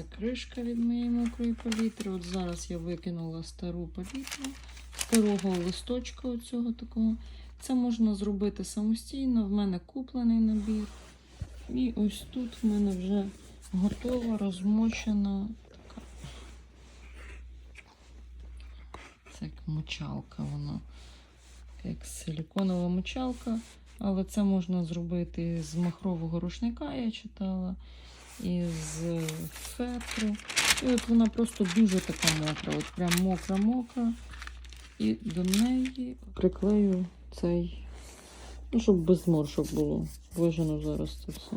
Це кришка від моєї мокрої палітри. От зараз я викинула стару палітру, старого листочка оцього такого. Це можна зробити самостійно. В мене куплений набір. І ось тут в мене вже готова, розмочена така. Це як мочалка, вона як силіконова мочалка. Але це можна зробити з махрового рушника, я читала, і з фетру. І от вона просто дуже така мокра, от прям мокра-мокра. І до неї приклею цей, ну, щоб без зморшок було. Вижену зараз це все.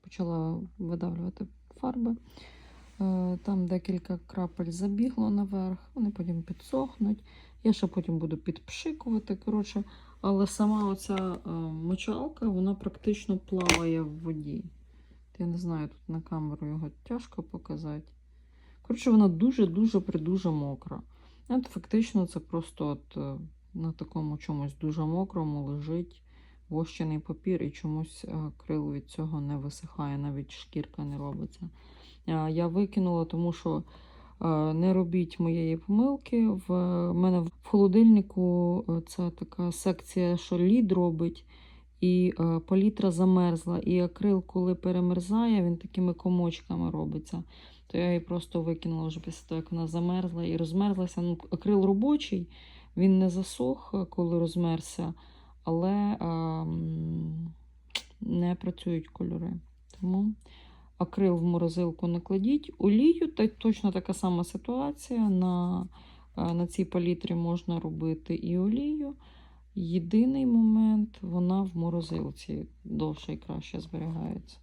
Почала видавлювати фарби. Е, Там декілька крапель забігло наверх, вони потім підсохнуть. Я ще потім буду підпшикувати. Коротше, але сама оця е, мочалка, вона практично плаває в воді. Я не знаю, тут на камеру його тяжко показати. Коротше, вона дуже-дуже придуже мокра. От фактично це просто от е, на такому чомусь дуже мокрому лежить вощений папір і чомусь е, крил від цього не висихає, навіть шкірка не робиться. Е, Я викинула, тому що не робіть моєї помилки. В мене в холодильнику це така секція, що лід робить, і е, палітра замерзла. І акрил, коли перемерзає, він такими комочками робиться. То я її просто викинула вже після того, як вона замерзла і розмерзлася. Ну, акрил робочий, він не засох, е, коли розмерзся, але е, не працюють кольори. Тому акрил в морозилку не кладіть. Олію, та точно така сама ситуація. На, е, на цій палітрі можна робити і олію. Єдиний момент, в морозилці довше і краще зберігається.